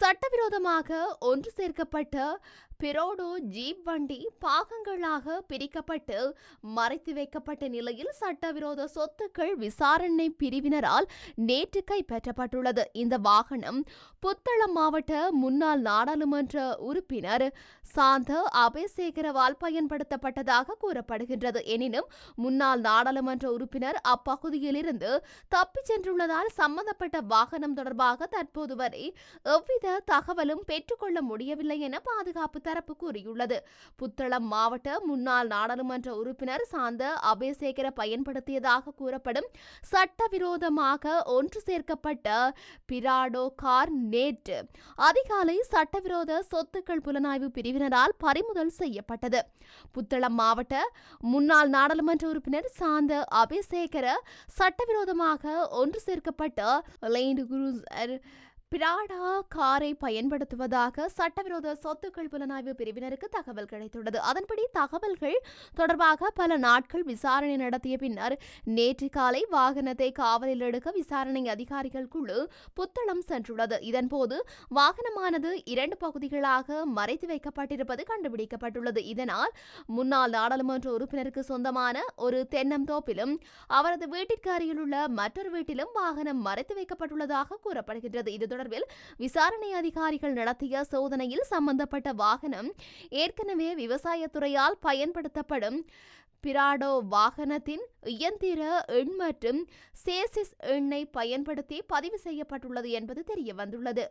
சட்டவிரோதமாக ஒன்று சேர்க்கப்பட்ட பிரோடோ ஜீப் வண்டி பாகங்களாக பிரிக்கப்பட்டு மறைத்து வைக்கப்பட்ட நிலையில் சட்டவிரோத சொத்துக்கள் விசாரணை பிரிவினரால் நேற்று கைப்பற்றப்பட்டுள்ளது. இந்த வாகனம் புத்தளம் மாவட்ட முன்னாள் நாடாளுமன்ற உறுப்பினர் சாந்த அபேசேகரவால் பயன்படுத்தப்பட்டதாக கூறப்படுகின்றது. எனினும் முன்னாள் நாடாளுமன்ற உறுப்பினர் அப்பகுதியிலிருந்து தப்பிச் சென்றுள்ளதால் சம்பந்தப்பட்ட வாகனம் தொடர்பாக தற்போது வரை எவ்வித தகவலும் பெற்றுக்கொள்ள முடியவில்லை என பாதுகாப்பு தரப்பு கூறியுள்ளது. புத்தளம் மாவட்ட முன்னாள் நாடாளுமன்ற உறுப்பினர் சாந்த அபேசேகர பயன்படுத்தியதாக கூறப்படும் சட்டவிரோதமாக ஒன்று சேர்க்கப்பட்ட பிராடோ கார் நேற்று அதிகாலை சட்டவிரோத சொத்துக்கள் புலனாய்வு பிரிவினரால் பறிமுதல் செய்யப்பட்டது. புத்தளம் மாவட்ட முன்னாள் நாடாளுமன்ற உறுப்பினர் சாந்த அபேசேகர சட்டவிரோதமாக ஒன்று சேர்க்கப்பட்ட லைண்ட் குரூசர் பிராடா காரை பயன்படுத்துவதாக சட்டவிரோத சொத்துக்கள் புலனாய்வு பிரிவினருக்கு தகவல் கிடைத்துள்ளது. அதன்படி தகவல்கள் தொடர்பாக பல நாட்கள் விசாரணை நடத்திய பின்னர் நேற்று காலை வாகனத்தை காவலில் எடுக்க விசாரணை அதிகாரிகள் குழு புத்தளம் சென்றுள்ளது. இதன்போது வாகனமானது இரண்டு பகுதிகளாக மறைத்து வைக்கப்பட்டிருப்பது கண்டுபிடிக்கப்பட்டுள்ளது. இதனால் முன்னாள் நாடாளுமன்ற உறுப்பினருக்கு சொந்தமான ஒரு தென்னந்தோப்பிலும் அவரது வீட்டிற்கு அருகிலுள்ள மற்றொரு வீட்டிலும் வாகனம் மறைத்து வைக்கப்பட்டுள்ளதாக கூறப்படுகின்றது. இது தொடர்பில் விசாரணை அதிகாரிகள் நடத்திய சோதனையில் சம்பந்தப்பட்ட வாகனம் ஏற்கனவே விவசாயத்துறையால் பயன்படுத்தப்படும் பிராடோ வாகனத்தின் இயந்திர எண் மற்றும் சேசிஸ் எண்ணை பயன்படுத்தி பதிவு செய்யப்பட்டுள்ளது என்பது தெரியவந்துள்ளது.